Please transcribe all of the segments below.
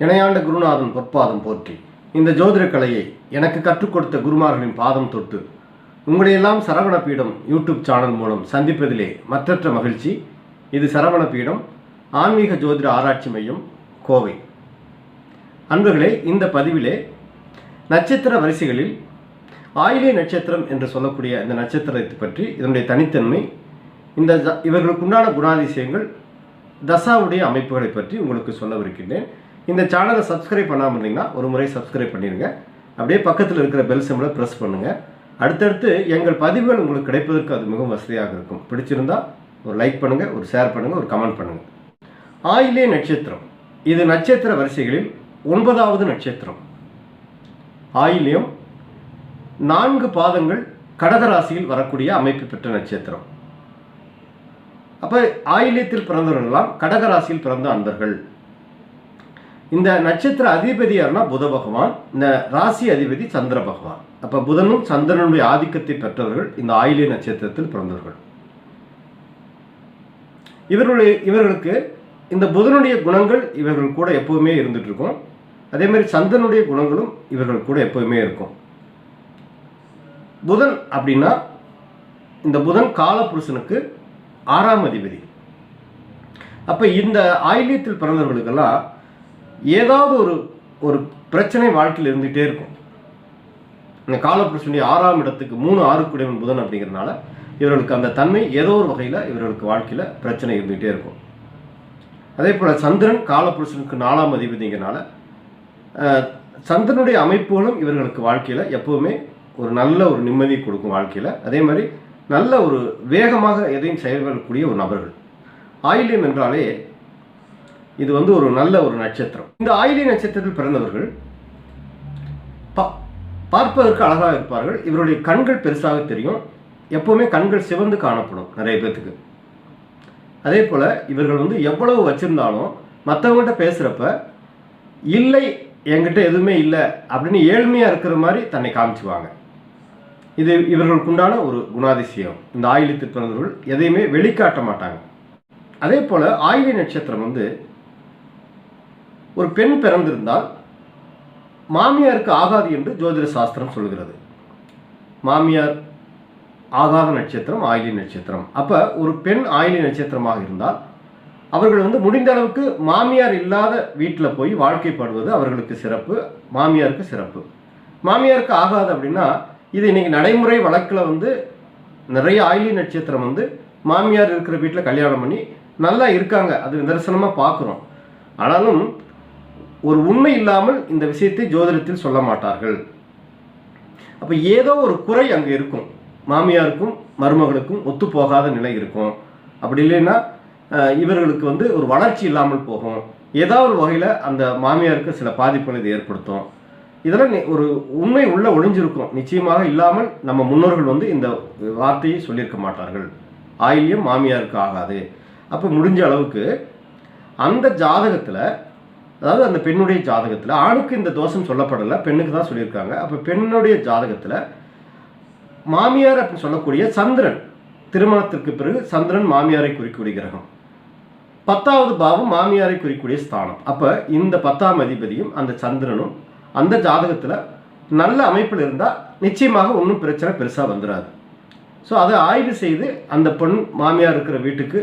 இணையாண்ட குருநாதன் பொற்பாதம் போற்றி. இந்த ஜோதிட கலையை எனக்கு கற்றுக் கொடுத்த குருமார்களின் பாதம் தொட்டு உங்களையெல்லாம் சரவண பீடம் யூடியூப் சேனல் மூலம் சந்திப்பதிலே மற்றற்ற மகிழ்ச்சி. இது சரவண பீடம் ஆன்மீக ஜோதிட ஆராய்ச்சி மையம் கோவை. அன்பர்களே இந்த பதிவிலே நட்சத்திர வரிசைகளில் ஆயிலே நட்சத்திரம் என்று சொல்லக்கூடிய இந்த நட்சத்திரத்தை பற்றி இதனுடைய தனித்தன்மை இந்த இவர்களுக்குண்டான குணாதிசயங்கள் தசாவுடைய அமைப்புகளை பற்றி உங்களுக்கு சொல்லவிருக்கின்றேன். இந்த சேனலை சப்ஸ்கிரைப் பண்ணாமல் இருந்தீங்கன்னா ஒரு முறை சப்ஸ்கிரைப் பண்ணிடுங்க அப்படியே பக்கத்தில் இருக்கிற பெல் சிம்மில் ப்ரெஸ் பண்ணுங்கள் அடுத்தடுத்து எங்கள் பதிவுகள் உங்களுக்கு கிடைப்பதற்கு அது மிகவும் வசதியாக இருக்கும். பிடிச்சிருந்தால் ஒரு லைக் பண்ணுங்கள் ஒரு ஷேர் பண்ணுங்கள் ஒரு கமெண்ட் பண்ணுங்கள் ஆயிலே நட்சத்திரம். இது நட்சத்திர வரிசைகளில் ஒன்பதாவது நட்சத்திரம். ஆயிலியம் நான்கு பாதங்கள் கடகராசியில் வரக்கூடிய அமைப்பு பெற்ற நட்சத்திரம். அப்போ ஆயிலியத்தில் பிறந்தவர்களெல்லாம் கடகராசியில் பிறந்த அன்பர்கள். இந்த நட்சத்திர அதிபதி யாருன்னா புத பகவான் இந்த ராசி அதிபதி சந்திர பகவான். அப்போ புதனும் சந்திரனுடைய ஆதிக்கத்தை பெற்றவர்கள் இந்த ஆயிலிய நட்சத்திரத்தில் பிறந்தவர்கள். இவர்களுடைய இவர்களுக்கு இந்த புதனுடைய குணங்கள் இவர்கள் கூட எப்பவுமே இருந்துட்டு இருக்கும். அதே மாதிரி சந்திரனுடைய குணங்களும் இவர்கள் கூட எப்பவுமே இருக்கும். புதன் அப்படின்னா இந்த புதன் காலபுருஷனுக்கு ஆறாம் அதிபதி. அப்போ இந்த ஆயிலியத்தில் பிறந்தவர்களுக்கெல்லாம் ஏதாவது ஒரு ஒரு பிரச்சனை வாழ்க்கையில் இருந்துகிட்டே இருக்கும். இந்த காலபுருஷனுடைய ஆறாம் இடத்துக்கு மூணு ஆறு குடைவன் புதன் அப்படிங்கிறனால இவர்களுக்கு அந்த தன்மை ஏதோ ஒரு வகையில் இவர்களுக்கு வாழ்க்கையில் பிரச்சனை இருந்துகிட்டே இருக்கும். அதே போல் சந்திரன் காலபுருஷனுக்கு நாலாம் அதிபதிங்கிறனால சந்திரனுடைய அமைப்புகளும் இவர்களுக்கு வாழ்க்கையில் எப்போவுமே ஒரு நல்ல ஒரு நிம்மதி கொடுக்கும் வாழ்க்கையில். அதே மாதிரி நல்ல ஒரு வேகமாக எதையும் செயல்படக்கூடிய ஒரு நபர்கள். ஆயில்யம் என்றாலே இது வந்து ஒரு நல்ல ஒரு நட்சத்திரம். இந்த ஆயிலி நட்சத்திரத்தில் பிறந்தவர்கள் பார்ப்பதற்கு அழகாக இருப்பார்கள். இவருடைய கண்கள் பெருசாக தெரியும். எப்போவுமே கண்கள் சிவந்து காணப்படும் நிறைய பேர்த்துக்கு அதே போல் இவர்கள் வந்து எவ்வளவு வச்சுருந்தாலும் மற்றவங்ககிட்ட பேசுகிறப்ப இல்லை என்கிட்ட எதுவுமே இல்லை அப்படின்னு ஏழ்மையாக இருக்கிற மாதிரி தன்னை காமிச்சுவாங்க. இது இவர்களுக்குண்டான ஒரு குணாதிசயம். இந்த ஆயிலத்தில் பிறந்தவர்கள் எதையுமே வெளிக்காட்ட மாட்டாங்க. அதே போல் ஆயிலி நட்சத்திரம் வந்து ஒரு பெண் பிறந்திருந்தால் மாமியாருக்கு ஆகாது என்று ஜோதிட சாஸ்திரம் சொல்கிறது. மாமியார் ஆகாத நட்சத்திரம் ஆயிலி நட்சத்திரம். அப்போ ஒரு பெண் ஆயிலி நட்சத்திரமாக இருந்தால் அவர்கள் வந்து முடிந்த அளவுக்கு மாமியார் இல்லாத வீட்டில் போய் வாழ்க்கைப்படுவது அவர்களுக்கு சிறப்பு மாமியாருக்கு சிறப்பு. மாமியாருக்கு ஆகாது அப்படின்னா இது இன்னைக்கு நடைமுறை வழக்கில் வந்து நிறைய ஆயிலி நட்சத்திரம் வந்து மாமியார் இருக்கிற வீட்டில் கல்யாணம் பண்ணி நல்லா இருக்காங்க. அது நிதர்சனமாக பார்க்குறோம் ஆனாலும் ஒரு உண்மை இல்லாமல் இந்த விஷயத்தை ஜோதிடத்தில் சொல்ல மாட்டார்கள். அப்போ ஏதோ ஒரு குறை அங்கே இருக்கும். மாமியாருக்கும் மருமகளுக்கும் ஒத்து போகாத நிலை இருக்கும். அப்படி இல்லைன்னா இவர்களுக்கு வந்து ஒரு வளர்ச்சி இல்லாமல் போகும். ஏதாவது ஒரு வகையில் அந்த மாமியாருக்கு சில பாதிப்புகள் இது ஏற்படுத்தும். இதெல்லாம் ஒரு உண்மை உள்ள ஒளிஞ்சிருக்கும். நிச்சயமாக இல்லாமல் நம்ம முன்னோர்கள் வந்து இந்த வார்த்தையை சொல்லியிருக்க மாட்டார்கள். ஆயில்யம் மாமியாருக்கு ஆகாது. அப்போ முடிஞ்ச அளவுக்கு அந்த ஜாதகத்தில் அதாவது அந்த பெண்ணுடைய ஜாதகத்தில் ஆணுக்கு இந்த தோஷம் சொல்லப்படலை பெண்ணுக்கு தான் சொல்லியிருக்காங்க. அப்போ பெண்ணுடைய ஜாதகத்தில் மாமியார் அப்படின்னு சொல்லக்கூடிய சந்திரன் திருமணத்திற்கு பிறகு சந்திரன் மாமியாரை குறிக்கூடிய கிரகம். பத்தாவது பாவம் மாமியாரை குறிக்கக்கூடிய ஸ்தானம். அப்போ இந்த பத்தாம் அதிபதியும் அந்த சந்திரனும் அந்த ஜாதகத்தில் நல்ல அமைப்பில் இருந்தால் நிச்சயமாக ஒன்றும் பிரச்சனை பெருசாக வந்துடாது ஸோ அதை ஆய்வு செய்து அந்த பெண் மாமியார் இருக்கிற வீட்டுக்கு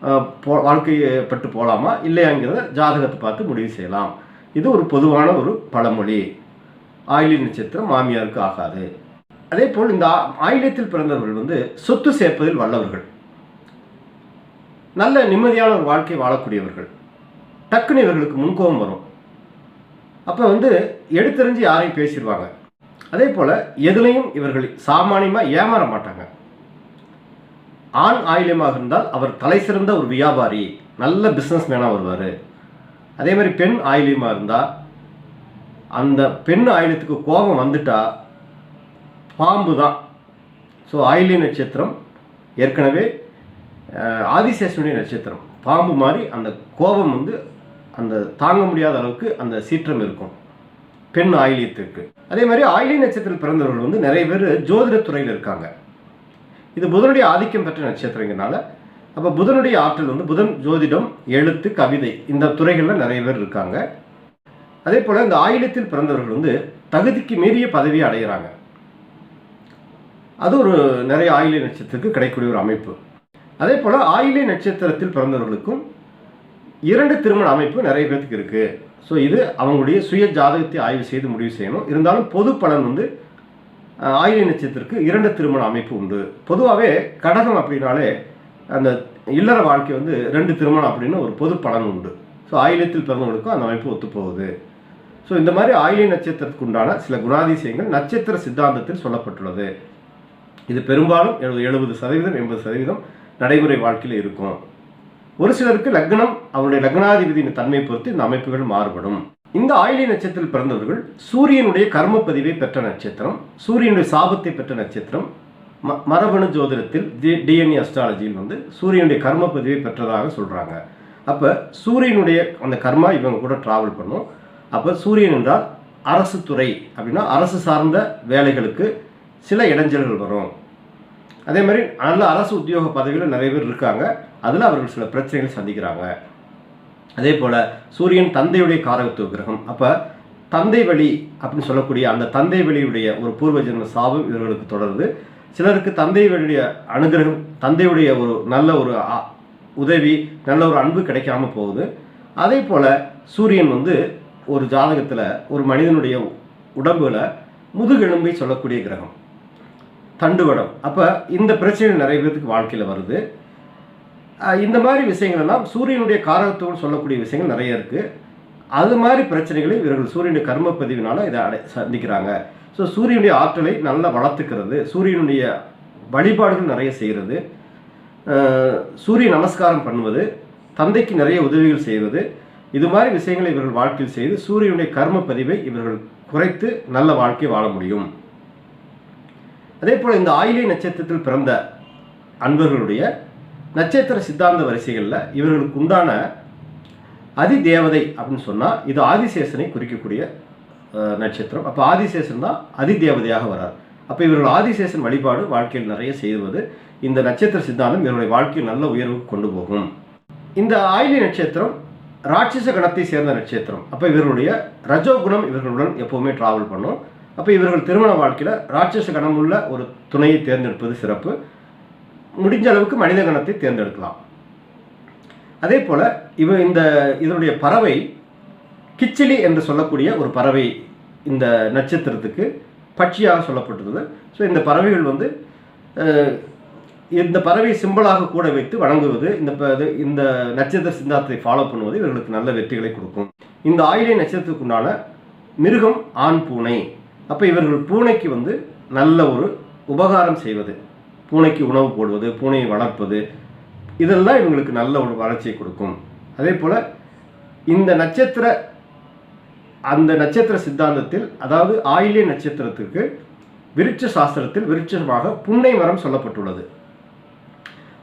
போ வாழ்க்கைப்பட்டு போகலாமா இல்லையாங்கிறத ஜாதகத்தை பார்த்து முடிவு செய்யலாம். இது ஒரு பொதுவான ஒரு பழமொழி. ஆயிலி நட்சத்திரம் மாமியாருக்கு ஆகாது. அதே போல் இந்த ஆ- பிறந்தவர்கள் வந்து சொத்து சேர்ப்பதில் வல்லவர்கள். நல்ல நிம்மதியான ஒரு வாழ்க்கை வாழக்கூடியவர்கள். டக்குன்னு இவர்களுக்கு முன்கோபம் வரும். அப்போ வந்து எடுத்தெறிஞ்சு யாரையும் பேசிடுவாங்க. அதே போல் எதுலேயும் இவர்கள் சாமானியமாக ஏமாற மாட்டாங்க. ஆண் ஆயிலியமாக இருந்தால் அவர் தலை சிறந்த ஒரு வியாபாரி நல்ல பிஸ்னஸ் மேனாக வருவார். அதே மாதிரி பெண் ஆயிலியமாக இருந்தால் அந்த பெண் ஆயில்யத்துக்கு கோபம் வந்துட்டா பாம்பு தான். ஸோ ஆயில்ய நட்சத்திரம் ஏற்கனவே ஆதிசேஷனுடைய நட்சத்திரம். பாம்பு மாதிரி அந்த கோபம் வந்து அந்த தாங்க முடியாத அளவுக்கு அந்த சீற்றம் இருக்கும். பெண் ஆயிலியத்திற்கு அதே மாதிரி ஆயிலிய நட்சத்திரம் பிறந்தவர்கள் வந்து நிறைய பேர் ஜோதிட துறையில் இருக்காங்க. இது புதனுடைய ஆதிக்கம் பெற்ற நட்சத்திரங்கிறனால அப்போ புதனுடைய ஆற்றல் வந்து புதன் ஜோதிடம் எழுத்து கவிதை இந்த துறைகளில் நிறைய பேர் இருக்காங்க. அதே போல் இந்த ஆயிலத்தில் பிறந்தவர்கள் வந்து தகுதிக்கு மீறிய பதவியை அடைகிறாங்க அது ஒரு நிறைய ஆயிலை நட்சத்திரத்துக்கு கிடைக்கக்கூடிய ஒரு அமைப்பு. அதே போல் ஆயிலை நட்சத்திரத்தில் பிறந்தவர்களுக்கும் இரண்டு திருமண அமைப்பு நிறைய பேர்த்துக்கு இருக்குது ஸோ இது அவங்களுடைய சுய ஜாதகத்தை ஆய்வு செய்து முடிவு செய்யணும். இருந்தாலும் பொது பலன் வந்து ஆயுத ஆயிலை நட்சத்திரத்துக்கு இரண்டு திருமண அமைப்பு உண்டு. பொதுவாகவே கடகம் அப்படின்னாலே அந்த இல்லற வாழ்க்கை வந்து ரெண்டு திருமணம் அப்படின்னு ஒரு பொது பலன் உண்டு. ஸோ ஆயிலத்தில் பிறந்தவங்களுக்கும் அந்த அமைப்பு ஒத்துப்போகுது. ஸோ இந்த மாதிரி ஆயிலை நட்சத்திரத்துக்கு உண்டான சில குணாதிசயங்கள் நட்சத்திர சித்தாந்தத்தில் சொல்லப்பட்டுள்ளது. இது பெரும்பாலும் எழுபது எழுபது சதவீதம் எண்பது சதவீதம் நடைமுறை வாழ்க்கையில் இருக்கும். ஒரு சிலருக்கு லக்னம் அவருடைய லக்னாதிபதியின் தன்மை பொறுத்து இந்த அமைப்புகள் மாறுபடும். இந்த ஆயிலி நட்சத்திரத்தில் பிறந்தவர்கள் சூரியனுடைய கர்ம பதிவை பெற்ற நட்சத்திரம் சூரியனுடைய சாபத்தை பெற்ற நட்சத்திரம் ம மரபணு ஜோதிடத்தில் டி டிஎன்ஏ அஸ்ட்ராலஜியில் வந்து சூரியனுடைய கர்ம பதிவை பெற்றதாக சொல்கிறாங்க அப்போ சூரியனுடைய அந்த கர்மா இவங்க கூட ட்ராவல் பண்ணும். அப்போ சூரியன் என்றால் அரசு துறை அப்படின்னா அரசு சார்ந்த வேலைகளுக்கு சில இடைஞ்சல்கள் வரும். அதே மாதிரி நல்ல அரசு உத்தியோக பதவியில் நிறைய பேர் இருக்காங்க. அதில் அவர்கள் சில பிரச்சனைகளை சந்திக்கிறாங்க. அதே போல் சூரியன் தந்தையுடைய காரகத்துவ கிரகம். அப்போ தந்தை வழி அப்படின்னு சொல்லக்கூடிய அந்த தந்தை வழியுடைய ஒரு பூர்வ ஜென்ம சாபம் இவர்களுக்கு தொடருது. சிலருக்கு தந்தை வழியுடைய அனுகிரகம் தந்தையுடைய ஒரு நல்ல ஒரு உதவி நல்ல ஒரு அன்பு கிடைக்காம போகுது. அதே போல் சூரியன் வந்து ஒரு ஜாதகத்தில் ஒரு மனிதனுடைய உடம்புல முதுகெலும்பை சொல்லக்கூடிய கிரகம் தண்டுவடம். அப்போ இந்த பிரச்சனை நிறைய பேருக்கு வாழ்க்கையில் வருது. இந்த மாதிரி விஷயங்கள் எல்லாம் சூரியனுடைய காரகத்தோடு சொல்லக்கூடிய விஷயங்கள் நிறைய இருக்குது அது மாதிரி பிரச்சனைகளை இவர்கள் சூரியனுடைய கர்ம பதிவினால இதை அடை சந்திக்கிறாங்க. ஸோ சூரியனுடைய ஆற்றலை நல்லா வளர்த்துக்கிறது சூரியனுடைய வழிபாடுகள் நிறைய செய்கிறது சூரிய நமஸ்காரம் பண்ணுவது தந்தைக்கு நிறைய உதவிகள் செய்வது இது மாதிரி விஷயங்களை இவர்கள் வாழ்க்கையில் செய்து சூரியனுடைய கர்ம பதிவை இவர்கள் குறைத்து நல்ல வாழ்க்கை வாழ முடியும். அதே போல் இந்த ஆயிலை நட்சத்திரத்தில் பிறந்த அன்பர்களுடைய நட்சத்திர சித்தாந்த வரிசைகளில் இவர்களுக்கு உண்டான அதிதேவதை அப்படின்னு சொன்னால் இது ஆதிசேஷனை குறிக்கக்கூடிய நட்சத்திரம். அப்போ ஆதிசேஷன் தான் அதிதேவதையாக வரார். அப்போ இவர்கள் ஆதிசேஷன் வழிபாடு வாழ்க்கையில் நிறைய செய்வது இந்த நட்சத்திர சித்தாந்தம் இவருடைய வாழ்க்கையில் நல்ல உயர்வுக்கு கொண்டு போகும். இந்த ஆயிலி நட்சத்திரம் ராட்சச கணத்தை சேர்ந்த நட்சத்திரம். அப்போ இவர்களுடைய ரஜோகுணம் இவர்களுடன் எப்போவுமே டிராவல் பண்ணும். அப்போ இவர்கள் திருமண வாழ்க்கையில் ராட்சச கணம் உள்ள ஒரு துணையை தேர்ந்தெடுப்பது சிறப்பு. முடிஞ்ச அளவுக்கு மனித கணத்தை தேர்ந்தெடுக்கலாம். அதே போல் இவ இந்த இதனுடைய பறவை கிச்சிலி என்று சொல்லக்கூடிய ஒரு பறவை இந்த நட்சத்திரத்துக்கு பட்சியாக சொல்லப்பட்டுள்ளது ஸோ இந்த பறவைகள் வந்து இந்த பறவை சிம்பிளாக கூட வைத்து வணங்குவது இந்த ப- இது- இந்த நட்சத்திர சிந்தாந்தத்தை ஃபாலோ பண்ணுவது இவர்களுக்கு நல்ல வெற்றிகளை கொடுக்கும். இந்த ஆயிலை நட்சத்திரத்துக்குண்டான மிருகம் ஆண் பூனை. அப்போ இவர்கள் பூனைக்கு வந்து நல்ல ஒரு உபகாரம் செய்வது. பூனைக்கு உணவு போடுவது பூனையை வளர்ப்பது இதெல்லாம் இவங்களுக்கு நல்ல ஒரு வளர்ச்சியை கொடுக்கும். அதே போல் இந்த நட்சத்திர அந்த நட்சத்திர சித்தாந்தத்தில் அதாவது ஆயிலிய நட்சத்திரத்திற்கு விருட்ச சாஸ்திரத்தில் விருட்சமாக புன்னை மரம் சொல்லப்பட்டுள்ளது.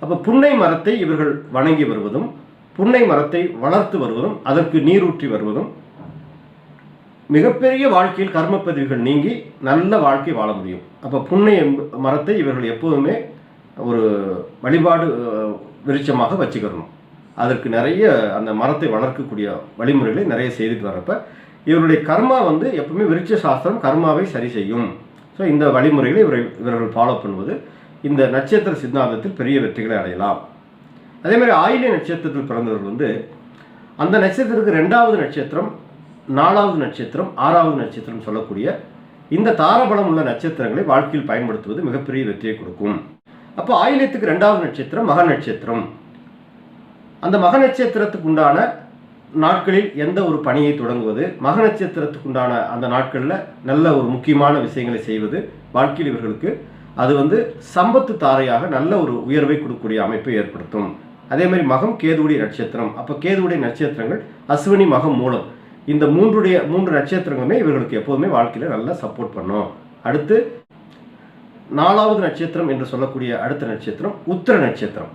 அப்போ புன்னை மரத்தை இவர்கள் வணங்கி வருவதும் புன்னை மரத்தை வளர்த்து வருவதும் அதற்கு நீரூற்றி வருவதும் மிகப்பெரிய வாழ்க்கையில் கர்மப்பதிவுகள் நீங்கி நல்ல வாழ்க்கை வாழ முடியும். அப்போ புண்ணிய மரத்தை இவர்கள் எப்போதுமே ஒரு வழிபாடு விருட்சமாக வச்சுக்கிறணும். அதற்கு நிறைய அந்த மரத்தை வளர்க்கக்கூடிய வழிமுறைகளை நிறைய செய்துட்டு வரப்ப இவருடைய கர்மா வந்து எப்பவுமே விருட்ச சாஸ்திரம் கர்மாவை சரி செய்யும். ஸோ இந்த வழிமுறைகளை இவரை இவர்கள் ஃபாலோ பண்ணுவது இந்த நட்சத்திர சித்தாந்தத்தில் பெரிய வெற்றிகளை அடையலாம். அதே மாதிரி ஆயிலிய நட்சத்திரத்தில் பிறந்தவர்கள் வந்து அந்த நட்சத்திரத்துக்கு ரெண்டாவது நட்சத்திரம் நாலாவது நட்சத்திரம் ஆறாவது நட்சத்திரம் சொல்லக்கூடிய இந்த தாரபலம் உள்ள நட்சத்திரங்களை வாழ்க்கையில் பயன்படுத்துவது மிகப்பெரிய வெற்றியை கொடுக்கும். அப்போ ஆயிலத்துக்கு ரெண்டாவது நட்சத்திரம் மக நட்சத்திரம். அந்த மக நட்சத்திரத்துக்கு உண்டான நாட்களில் எந்த ஒரு பணியை தொடங்குவது மக நட்சத்திரத்துக்கு உண்டான அந்த நாட்களில் நல்ல ஒரு முக்கியமான விஷயங்களை செய்வது வாழ்க்கையில் இவர்களுக்கு அது வந்து சம்பத்து தாரையாக நல்ல ஒரு உயர்வை கொடுக்கக்கூடிய அமைப்பை ஏற்படுத்தும். அதே மாதிரி மகம் கேதுவுடைய நட்சத்திரம். அப்போ கேதுவுடைய நட்சத்திரங்கள் அஸ்வினி மகம் மூலம் இந்த மூன்றுடைய மூன்று நட்சத்திரங்களுமே இவர்களுக்கு எப்போதுமே வாழ்க்கையில் நல்லா சப்போர்ட் பண்ணும். அடுத்து நாலாவது நட்சத்திரம் என்று சொல்லக்கூடிய அடுத்த நட்சத்திரம் உத்திர நட்சத்திரம்.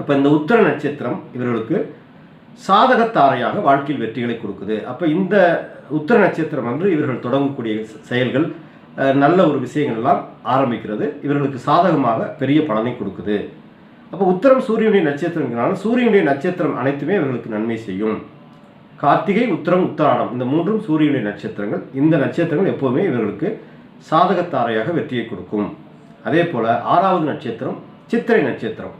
அப்போ இந்த உத்திர நட்சத்திரம் இவர்களுக்கு சாதகத்தாரையாக வாழ்க்கையில் வெற்றிகளை கொடுக்குது. அப்போ இந்த உத்திர நட்சத்திரம் வந்து இவர்கள் தொடங்கக்கூடிய செயல்கள் நல்ல ஒரு விஷயங்கள் எல்லாம் ஆரம்பிக்கிறது. இவர்களுக்கு சாதகமாக பெரிய பலனை கொடுக்குது. அப்போ உத்தரம் சூரியனுடைய நட்சத்திரங்கிறனால சூரியனுடைய நட்சத்திரம் அனைத்துமே இவர்களுக்கு நன்மை செய்யும். கார்த்திகை உத்தரம் உத்தராடம். இந்த மூன்றும் சூரியனுடைய நட்சத்திரங்கள். இந்த நட்சத்திரங்கள் எப்போதுமே இவர்களுக்கு சாதகத்தாரையாக வெற்றியை கொடுக்கும். அதே போல் ஆறாவது நட்சத்திரம் சித்திரை நட்சத்திரம்.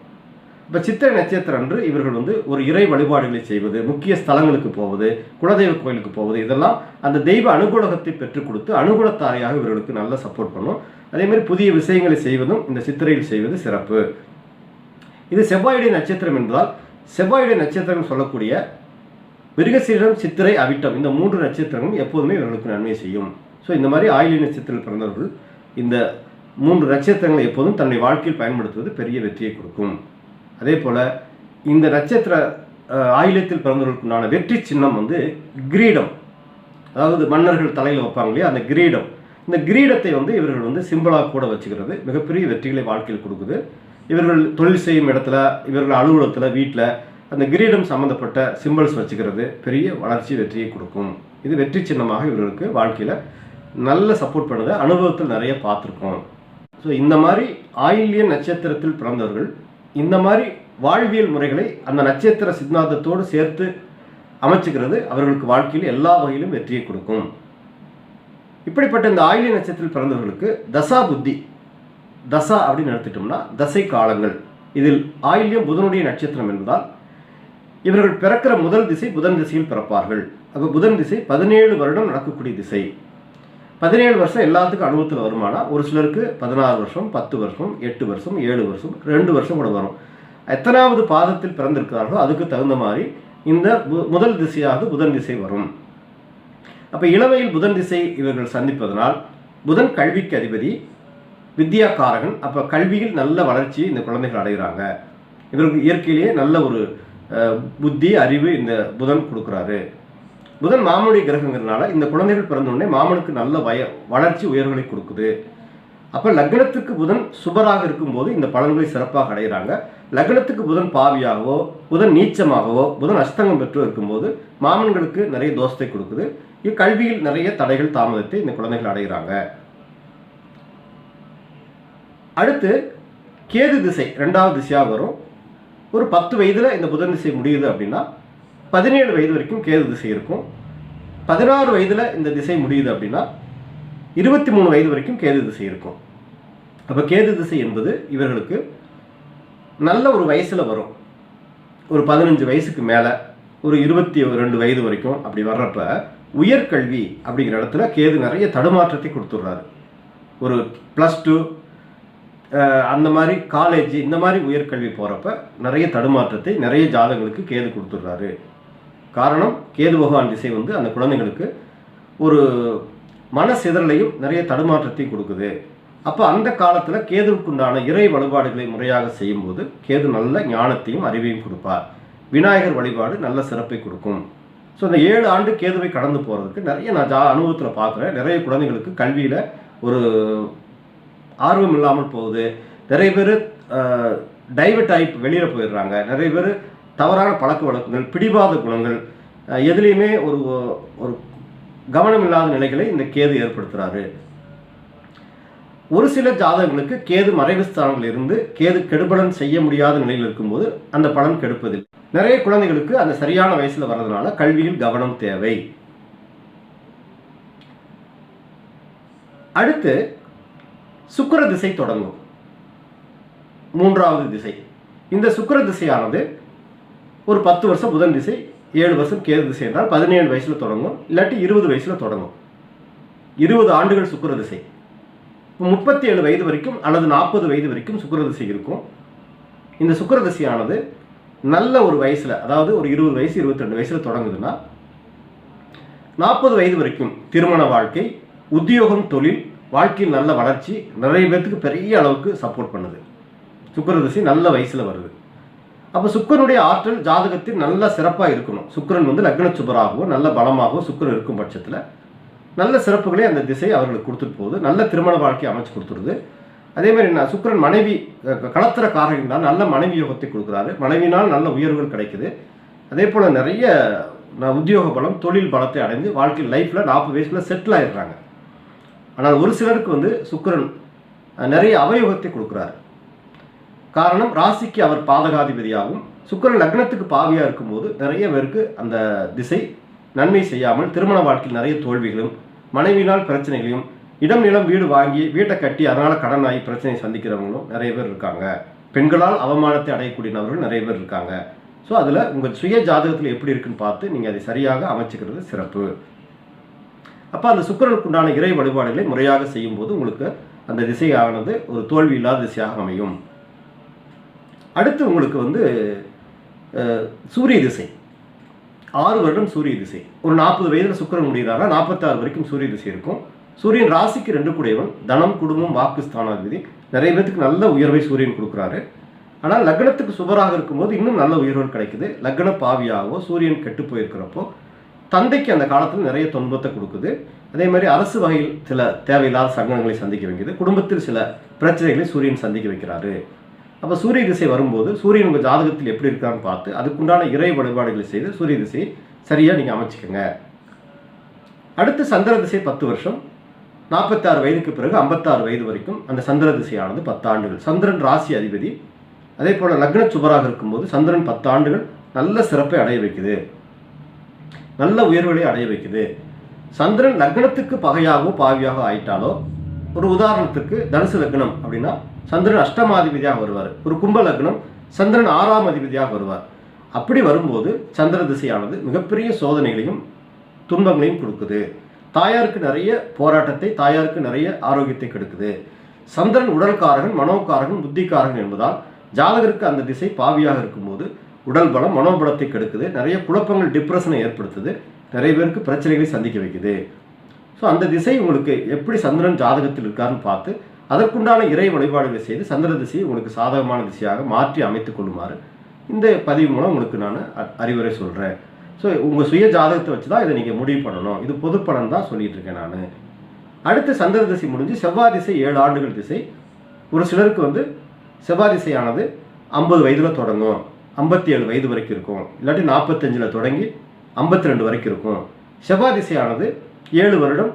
இப்போ சித்திரை நட்சத்திரம் அன்று இவர்கள் வந்து ஒரு இறை வழிபாடுகளை செய்வது முக்கிய ஸ்தலங்களுக்கு போவது குலதெய்வ கோயிலுக்கு போவது இதெல்லாம் அந்த தெய்வ அனுகூலகத்தை பெற்றுக் கொடுத்து அனுகூலத்தாரையாக இவர்களுக்கு நல்ல சப்போர்ட் பண்ணும். அதேமாதிரி புதிய விஷயங்களை செய்வதும் இந்த சித்திரையில் செய்வது சிறப்பு. இது செவ்வாயுடைய நட்சத்திரம் என்பதால் செவ்வாயுடைய நட்சத்திரம் சொல்லக்கூடிய மிருகசீரம் சித்திரை அவிட்டம் இந்த மூன்று நட்சத்திரங்களும் எப்போதுமே இவர்களுக்கு நன்மை செய்யும். ஸோ இந்த மாதிரி ஆயிலி நட்சத்திரத்தில் பிறந்தவர்கள் இந்த மூன்று நட்சத்திரங்களை எப்போதும் தன்னுடைய வாழ்க்கையில் பயன்படுத்துவது பெரிய வெற்றியை கொடுக்கும். அதே போல் இந்த நட்சத்திர ஆயிலத்தில் பிறந்தவர்களுக்குண்டான வெற்றி சின்னம் வந்து கிரீடம். அதாவது மன்னர்கள் தலையில் வைப்பாங்க இல்லையா? அந்த கிரீடம். இந்த கிரீடத்தை வந்து இவர்கள் வந்து சிம்பிளாக கூட வச்சுக்கிறது. மிகப்பெரிய வெற்றிகளை வாழ்க்கையில் கொடுக்குது. இவர்கள் தொழில் செய்யும் இடத்துல இவர்கள் அலுவலகத்தில் வீட்டில் அந்த கிரீடம் சம்மந்தப்பட்ட சிம்பிள்ஸ் வச்சுக்கிறது பெரிய வளர்ச்சி வெற்றியை கொடுக்கும். இது வெற்றி சின்னமாக இவர்களுக்கு வாழ்க்கையில் நல்ல சப்போர்ட் பண்ணுது அனுபவத்தில் நிறைய பார்த்துருக்கோம். ஸோ இந்த மாதிரி ஆயில்ய நட்சத்திரத்தில் பிறந்தவர்கள் இந்த மாதிரி வாழ்வியல் முறைகளை அந்த நட்சத்திர சித்தாந்தத்தோடு சேர்த்து அமைச்சுக்கிறது அவர்களுக்கு வாழ்க்கையில் எல்லா வகையிலும் வெற்றியை கொடுக்கும். இப்படிப்பட்ட இந்த ஆயிலிய நட்சத்திரத்தில் பிறந்தவர்களுக்கு தசா புத்தி தசா அப்படின்னு எடுத்துட்டோம்னா தசை காலங்கள். இதில் ஆயில்யம் புதனுடைய நட்சத்திரம் என்பதால் இவர்கள் பிறக்கிற முதல் திசை புதன் திசையில் பிறப்பார்கள். அப்போ புதன் திசை பதினேழு வருடம் நடக்கக்கூடிய திசை. பதினேழு வருஷம் எல்லாத்துக்கும் அனுபவத்தில் வருமானா? ஒரு சிலருக்கு பதினாறு வருஷம் பத்து வருஷம் எட்டு வருஷம் ஏழு வருஷம் ரெண்டு வருஷம் கூட வரும். எத்தனாவது பாதத்தில் பிறந்திருக்கிறார்களோ அதுக்கு தகுந்த மாதிரி இந்த பு- முதல் திசையாக புதன் திசை வரும். அப்போ இளமையில் புதன் திசை இவர்கள் சந்திப்பதனால் புதன் கல்விக்கு அதிபதி வித்யாக்காரகன். அப்போ கல்வியில் நல்ல வளர்ச்சி இந்த குழந்தைகள் அடைகிறாங்க. இவருக்கு இயற்கையிலேயே நல்ல ஒரு புத்தி அறிவு இந்த புதன் கொடுக்குறாரு. புதன் மாமனுடைய கிரகங்கிறதுனால இந்த குழந்தைகள் பிறந்தோடனே மாமனுக்கு நல்ல வய வளர்ச்சி உயர்வுகளை கொடுக்குது. அப்போ லக்னத்துக்கு புதன் சுபராக இருக்கும்போது இந்த பலன்களை சிறப்பாக அடைகிறாங்க. லக்னத்துக்கு புதன் பாவியாகவோ புதன் நீச்சமாகவோ புதன் அஸ்தங்கம் பெற்று இருக்கும்போது மாமன்களுக்கு நிறைய தோஷத்தை கொடுக்குது. இக்கல்வியில் நிறைய தடைகள் தாமதத்தை இந்த குழந்தைகள் அடைகிறாங்க. அடுத்து கேது திசை ரெண்டாவது திசையாக வரும். ஒரு பத்து வயதில் இந்த புதன் திசை முடியுது அப்படின்னா பதினேழு வயது வரைக்கும் கேது திசை இருக்கும். பதினாறு வயதில் இந்த திசை முடியுது அப்படின்னா இருபத்தி மூணு வயது வரைக்கும் கேது திசை இருக்கும். அப்போ கேது திசை என்பது இவர்களுக்கு நல்ல ஒரு வயசில் வரும். ஒரு பதினஞ்சு வயசுக்கு மேலே ஒரு இருபத்தி ரெண்டு வயது வரைக்கும் அப்படி வர்றப்ப உயர்கல்வி அப்படிங்கிற இடத்துல கேது நிறைய தடுமாற்றத்தை கொடுத்துட்றாரு. ஒரு ப்ளஸ் டூ அந்த மாதிரி காலேஜ் இந்த மாதிரி உயர்கல்வி போகிறப்ப நிறைய தடுமாற்றத்தை நிறைய ஜாதகங்களுக்கு கேது கொடுத்துட்றாரு. காரணம் கேது பகவான் திசை வந்து அந்த குழந்தைங்களுக்கு ஒரு மன சிதறலையும் நிறைய தடுமாற்றத்தையும் கொடுக்குது. அப்போ அந்த காலத்தில் கேதுவுக்குண்டான இறை வழிபாடுகளை முறையாக செய்யும்போது கேது நல்ல ஞானத்தையும் அறிவையும் கொடுப்பார். விநாயகர் வழிபாடு நல்ல சிறப்பை கொடுக்கும். ஸோ இந்த ஏழு ஆண்டு கேதுவை கடந்து போகிறதுக்கு நிறைய நான் ஜா அனுபவத்தில் பார்க்குறேன் நிறைய குழந்தைங்களுக்கு கல்வியில் ஒரு ஆர்வம் இல்லாமல் போகுது. நிறைய பேர் டைவர்ட் ஆகி வெளியில் போயிடுறாங்க. நிறைய பேர் தவறான பழக்க வழக்கங்கள் பிடிவாத குணங்கள் எதுலேயுமே ஒரு ஒரு கவனம் இல்லாத நிலைகளை இந்த கேது ஏற்படுத்துகிறாரு ஒரு சில ஜாதகங்களுக்கு கேது மறைவு ஸ்தானங்கள் இருந்து கேது கெடுபலன் செய்ய முடியாத நிலையில் இருக்கும்போது அந்த பலன் கெடுப்பதில்லை. நிறைய குழந்தைகளுக்கு அந்த சரியான வயசுல வர்றதுனால கல்வியில் கவனம் தேவை. அடுத்து சுக்கர திசை தொடங்கும். மூன்றாவது திசை. இந்த சுக்கர திசையானது ஒரு பத்து வருஷம் புதன் திசை ஏழு வருஷம் கேது திசை என்றால் பதினேழு வயசில் தொடங்கும் இல்லாட்டி இருபது வயசில் தொடங்கும். இருபது ஆண்டுகள் சுக்கர திசை. முப்பத்தி ஏழு வயது வரைக்கும் அல்லது நாற்பது வயது வரைக்கும் சுக்கர திசை இருக்கும். இந்த சுக்கர திசையானது நல்ல ஒரு வயசில் அதாவது ஒரு இருபது வயசு இருபத்தி ரெண்டு வயசில் தொடங்குதுன்னா நாற்பது வயது வரைக்கும் திருமண வாழ்க்கை உத்தியோகம் தொழில் வாழ்க்கையில் நல்ல வளர்ச்சி நிறைய பேர்த்துக்கு பெரிய அளவுக்கு சப்போர்ட் பண்ணுது. சுக்கிர திசை நல்ல வயசில் வருது. அப்போ சுக்கிரனுடைய ஆற்றல் ஜாதகத்தில் நல்ல சிறப்பாக இருக்கணும். சுக்கிரன் வந்து லக்ன சுபராகவோ நல்ல பலமாகவோ சுக்கரன் இருக்கும் பட்சத்தில் நல்ல சிறப்புகளே அந்த திசை அவர்களுக்கு கொடுத்துட்டு போகுது. நல்ல திருமண வாழ்க்கையை அமைச்சு கொடுத்துருது. அதே மாதிரி என்ன சுக்கிரன் மனைவி க- களத்திர காரகம் தான் நல்ல மனைவி யோகத்தை கொடுக்குறாரு. மனைவினால் நல்ல உயர்வுகள் கிடைக்குது. அதே போல் நிறைய நான் உத்தியோக பலம் தொழில் பலத்தை அடைந்து வாழ்க்கை லைஃப்பில் நாற்பது வயசில் செட்டில் ஆயிடுறாங்க. ஆனால் ஒரு சிலருக்கு வந்து சுக்கிரன் நிறைய அவயோகத்தை கொடுக்குறாரு. காரணம் ராசிக்கு அவர் பாதகாதிபதியாகும் சுக்கிரன் லக்னத்துக்கு பாவியாக இருக்கும்போது நிறைய பேருக்கு அந்த திசை நன்மை செய்யாமல் திருமண வாழ்க்கையில் நிறைய தோல்விகளும் மனைவியினால் பிரச்சனைகளையும் இடம் நிலம் வீடு வாங்கி வீட்டை கட்டி அதனால் கடன் ஆகி பிரச்சனையை சந்திக்கிறவங்களும் நிறைய பேர் இருக்காங்க. பெண்களால் அவமானத்தை அடையக்கூடிய நபர்கள் நிறைய பேர் இருக்காங்க. ஸோ அதில் உங்கள் சுய ஜாதகத்தில் எப்படி இருக்குன்னு பார்த்து நீங்கள் அதை சரியாக அமைச்சுக்கிறது சிறப்பு. அப்போ அந்த சுக்கிரனுக்கு உண்டான இறை வழிபாடுகளை முறையாக செய்யும்போது உங்களுக்கு அந்த திசையானது ஒரு தோல்வி இல்லாத திசையாக அமையும். அடுத்து உங்களுக்கு வந்து சூரிய திசை. ஆறு வருடம் சூரிய திசை. ஒரு நாற்பது வயதில் சுக்கரன் முடிகிறாரா நாற்பத்தாறு வரைக்கும் சூரிய திசை இருக்கும். சூரியன் ராசிக்கு ரெண்டு கூடையவன். தனம் குடும்பம் வாக்கு ஸ்தானாதிபதி. நிறைய பேத்துக்கு நல்ல உயர்வை சூரியன் கொடுக்குறாரு. ஆனால் லக்னத்துக்கு சுபராக இருக்கும்போது இன்னும் நல்ல உயர்வுகள் கிடைக்குது. லக்ன பாவியாகவோ சூரியன் கெட்டு போயிருக்கிறப்போ தந்தைக்கு அந்த காலத்தில் நிறைய துன்பத்தை கொடுக்குது. அதே மாதிரி அரசு வகையில் சில தேவையில்லாத சங்கடங்களை சந்திக்க வைக்குது குடும்பத்தில் சில பிரச்சனைகளை சூரியன் சந்திக்க வைக்கிறாரு. அப்போ சூரிய திசை வரும்போது சூரியன் உங்கள் ஜாதகத்தில் எப்படி இருக்கான்னு பார்த்து அதுக்குண்டான இறை வழிபாடுகளை செய்து சூரிய திசையை சரியாக நீங்கள் அமைச்சிக்கோங்க. அடுத்து சந்திர திசை பத்து வருஷம். நாற்பத்தாறு வயதுக்கு பிறகு ஐம்பத்தாறு வயது வரைக்கும் அந்த சந்திர திசையானது பத்து ஆண்டுகள் சந்திரன் ராசி அதிபதி. அதே போல் லக்ன சுபராக இருக்கும்போது சந்திரன் பத்து ஆண்டுகள் நல்ல சிறப்பை அடைய வைக்குது. நல்ல உயர்வுகளை அடைய வைக்குது. சந்திரன் லக்னத்துக்கு பகையாகவோ பாவியாக ஆயிட்டாலோ ஒரு உதாரணத்துக்கு தனுசு லக்னம் அப்படின்னா சந்திரன் அஷ்டமாதிபதியாக வருவார். ஒரு கும்ப லக்னம் சந்திரன் ஆறாம் அதிபதியாக வருவார். அப்படி வரும்போது சந்திர திசையானது மிகப்பெரிய சோதனைகளையும் துன்பங்களையும் கொடுக்குது. தாயாருக்கு நிறைய போராட்டத்தை தாயாருக்கு நிறைய ஆரோக்கியத்தை கெடுக்குது. சந்திரன் உடல்காரகன் மனோக்காரகன் புத்திக்காரகன் என்பதால் ஜாதகருக்கு அந்த திசை பாவியாக இருக்கும்போது உடல் பலம் மனோபலத்தை கெடுக்குது. நிறைய குழப்பங்கள் டிப்ரெஷனை ஏற்படுத்துது. நிறைய பேருக்கு பிரச்சனைகளை சந்திக்க வைக்குது. ஸோ அந்த திசை உங்களுக்கு எப்படி சந்திரன் ஜாதகத்தில் இருக்காருன்னு பார்த்து அதற்குண்டான இறை வழிபாடுகளை செய்து சந்திர திசையை உங்களுக்கு சாதகமான திசையாக மாற்றி அமைத்து கொள்ளுமாறு இந்த பதிவு மூலம் உங்களுக்கு நான் அறிவுரை சொல்கிறேன் ஸோ உங்கள் சுய ஜாதகத்தை வச்சு தான் இதை நீங்கள் முடிவு பண்ணணும். இது பொது பலன் தான் சொல்லிட்டு இருக்கேன் நான். அடுத்து சந்திர திசை முடிஞ்சு செவ்வாய் திசை ஏழு ஆண்டுகள் திசை. ஒரு சிலருக்கு வந்து செவ்வாய் திசையானது ஐம்பது வயதில் தொடங்கும். ஐம்பத்தி ஏழு வயது வரைக்கும் இருக்கும். இல்லாட்டி நாற்பத்தஞ்சில் தொடங்கி ஐம்பத்தி ரெண்டு வரைக்கும் இருக்கும். செவ்வாய் திசையானது ஏழு வருடம்.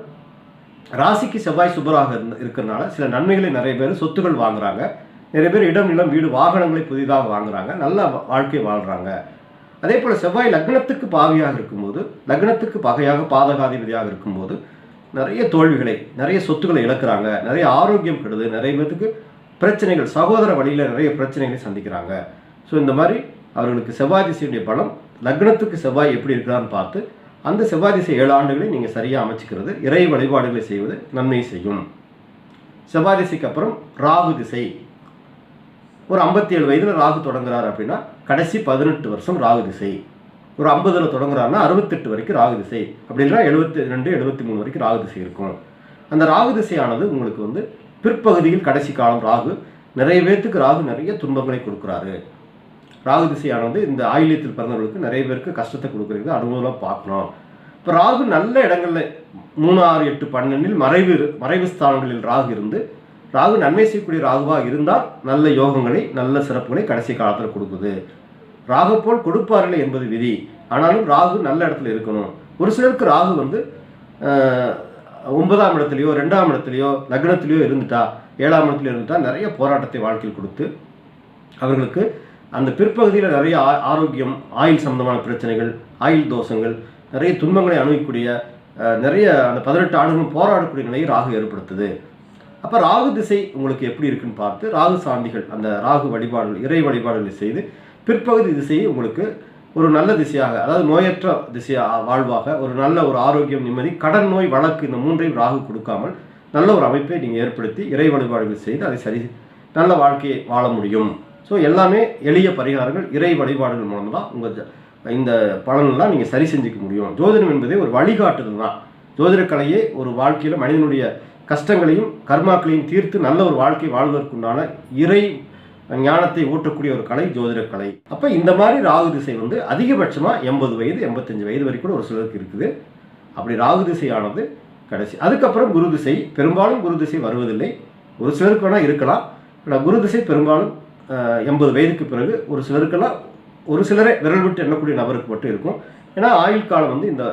ராசிக்கு செவ்வாய் சுபராக இருக்கிறனால சில நன்மைகளை நிறைய பேர் சொத்துக்கள் வாங்குறாங்க. நிறைய பேர் இடம் நிலம் வீடு வாகனங்களை புதிதாக வாங்குறாங்க. நல்ல வாழ்க்கை வாழ்கிறாங்க அதே போல் செவ்வாய் லக்னத்துக்கு பாவியாக இருக்கும்போது லக்னத்துக்கு பகையாக பாதகாதிபதியாக இருக்கும்போது நிறைய தோல்விகளை நிறைய சொத்துக்களை இழக்கிறாங்க. நிறைய ஆரோக்கியம் கெடுது. நிறைய பேர்த்துக்கு பிரச்சனைகள் சகோதர வழியில் நிறைய பிரச்சனைகளை சந்திக்கிறாங்க. ஸோ இந்த மாதிரி அவர்களுக்கு செவ்வாய் திசையுடைய பலம் லக்னத்துக்கு செவ்வாய் எப்படி இருக்கிறான்னு பார்த்து அந்த செவ்வாய் திசை ஏழு ஆண்டுகளை நீங்கள் சரியாக அமைச்சிக்கிறது இறை வழிபாடுகளை செய்வது நன்மை செய்யும். செவ்வாய் திசைக்கு அப்புறம் ராகு திசை. ஒரு ஐம்பத்தி ஏழு வயதில் ராகு தொடங்குறாரு அப்படின்னா கடைசி பதினெட்டு வருஷம் ராகு திசை. ஒரு ஐம்பதில் தொடங்குறாருன்னா அறுபத்தெட்டு வரைக்கும் ராகு திசை. அப்படின்னா எழுபத்தி ரெண்டு எழுபத்தி மூணு வரைக்கும் ராகு திசை இருக்கும். அந்த ராகு திசையானது உங்களுக்கு வந்து பிற்பகுதியில் கடைசி காலம் ராகு. நிறைய பேர்த்துக்கு ராகு நிறைய துன்பங்களை கொடுக்குறாரு. ராகு திசையானது இந்த ஆயில்யத்தில் பிறந்தவர்களுக்கு நிறைய பேருக்கு கஷ்டத்தை கொடுக்குறது அனுபவம் பார்க்கணும் இப்போ ராகு நல்ல இடங்களில் மூணு ஆறு எட்டு பன்னெண்டில் மறைவு மறைவு ஸ்தானங்களில் ராகு இருந்து ராகு நன்மை செய்யக்கூடிய ராகுவாக இருந்தால் நல்ல யோகங்களை நல்ல சிறப்புகளை கடைசி காலத்தில் கொடுக்குது. ராகு போல் கொடுப்பார்கள் என்பது விதி. ஆனாலும் ராகு நல்ல இடத்துல இருக்கணும். ஒரு சிலருக்கு ராகு வந்து ஒன்பதாம் இடத்துலையோ ரெண்டாம் இடத்துலையோ லக்னத்திலையோ இருந்துட்டா ஏழாம் இடத்துல இருந்துட்டா நிறைய போராட்டத்தை வாழ்க்கையில் கொடுத்து அவர்களுக்கு அந்த பிற்பகுதியில் நிறைய ஆ- ஆரோக்கியம் ஆயில் சம்மந்தமான பிரச்சனைகள் ஆயில் தோஷங்கள் நிறைய துன்பங்களை அணுகக்கூடிய நிறைய அந்த பதினெட்டு ஆண்டுகளும் போராடக்கூடிய நிலையை ராகு ஏற்படுத்துது. அப்போ ராகு திசை உங்களுக்கு எப்படி இருக்குன்னு பார்த்து ராகு சாந்திகள் அந்த ராகு வழிபாடுகள் இறை வழிபாடுகளை செய்து பிற்பகுதி திசையை உங்களுக்கு ஒரு நல்ல திசையாக அதாவது நோயற்ற திசையாக வாழ்வாக ஒரு நல்ல ஒரு ஆரோக்கியம் நிம்மதி கடன் நோய் வழக்கு இந்த மூன்றையும் ராகு கொடுக்காமல் நல்ல ஒரு அமைப்பை நீங்கள் ஏற்படுத்தி இறை வழிபாடுகள் செய்து அதை சரி நல்ல வாழ்க்கையை வாழ முடியும். ஸோ எல்லாமே எளிய பரிகாரங்கள் இறை வழிபாடுகள் மூலம் தான் உங்கள் இந்த பலனெல்லாம் நீங்கள் சரி செஞ்சுக்க முடியும். ஜோதிடம் என்பதே ஒரு வழிகாட்டுதல் தான் ஜோதிடக்கலையே ஒரு வாழ்க்கையில் மனிதனுடைய கஷ்டங்களையும் கர்மாக்களையும் தீர்த்து நல்ல ஒரு வாழ்க்கை வாழ்வதற்குண்டான இறை ஞானத்தை ஊட்டக்கூடிய ஒரு கலை ஜோதிடக்கலை. அப்போ இந்த மாதிரி ராகு திசை வந்து அதிகபட்சமாக எண்பது வயது எண்பத்தஞ்சு வயது வரைக்கும் ஒரு சிலருக்கு இருக்குது. அப்படி ராகு திசையானது கடைசி. அதுக்கப்புறம் குரு திசை. பெரும்பாலும் குரு திசை வருவதில்லை. ஒரு சிலருக்கு வேணால் இருக்கலாம். ஆனால் குரு திசை பெரும்பாலும் எண்பது வயதுக்கு பிறகு ஒரு சிலருக்கெல்லாம் ஒரு சிலரே விரல் விட்டு எண்ணக்கூடிய நபருக்கு மட்டும் இருக்கும். ஏன்னா ஆயுள் காலம் வந்து இந்த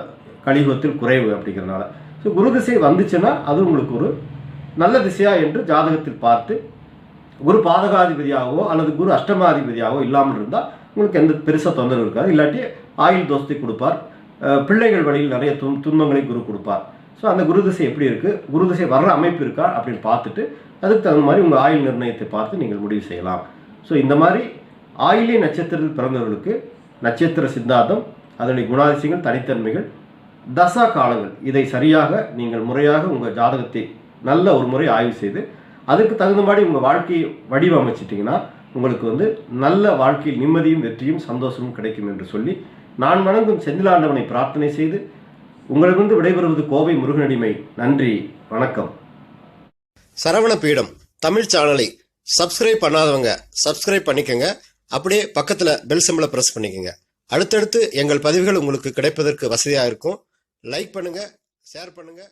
கலியுகத்தில் குறைவு அப்படிங்கிறனால ஸோ குரு திசை வந்துச்சுன்னா அது உங்களுக்கு ஒரு நல்ல திசையா என்று ஜாதகத்தில் பார்த்து குரு பாதகாதிபதியாகவோ அல்லது குரு அஷ்டமாதிபதியாகவோ இல்லாமல் இருந்தால் உங்களுக்கு எந்த பெருசாக தொந்தரவு இருக்காது. இல்லாட்டி ஆயுள் தோசத்தை கொடுப்பார். பிள்ளைகள் வழியில் நிறைய துன் துன்பங்களை குரு கொடுப்பார். ஸோ அந்த குரு திசை எப்படி இருக்குது குரு திசை வர்ற அமைப்பு இருக்கா? அப்படின்னு பார்த்துட்டு அதுக்கு தகுந்த மாதிரி உங்கள் ஆயுள் நிர்ணயத்தை பார்த்து நீங்கள் முடிவு செய்யலாம். ஸோ இந்த மாதிரி ஆயிலி நட்சத்திரத்தில் பிறந்தவர்களுக்கு நட்சத்திர சித்தாந்தம் அதனுடைய குணாதிசயங்கள் தனித்தன்மைகள் தசா காலங்கள் இதை சரியாக நீங்கள் முறையாக உங்கள் ஜாதகத்தை நல்ல ஒரு முறை ஆய்வு செய்து அதுக்கு தகுந்த மாதிரி உங்கள் வாழ்க்கையை வடிவமைச்சிட்டிங்கன்னா உங்களுக்கு வந்து நல்ல வாழ்க்கையில் நிம்மதியும் வெற்றியும் சந்தோஷமும் கிடைக்கும் என்று சொல்லி நான் வணங்கும் செந்திலாண்டவனை பிரார்த்தனை செய்து உங்களிடம் விடைபெறுவது கோவை முருகனடிமை. நன்றி வணக்கம். சரவண பீடம் தமிழ் சேனலை சப்ஸ்கிரைப் பண்ணாதவங்க சப்ஸ்கிரைப் பண்ணிக்கோங்க. அப்படியே பக்கத்தில் பெல் சிம்பிளை ப்ரெஸ் பண்ணிக்கோங்க. அடுத்தடுத்து எங்கள் பதிவுகள் உங்களுக்கு கிடைப்பதற்கு வசதியாக இருக்கும். லைக் பண்ணுங்கள் ஷேர் பண்ணுங்கள்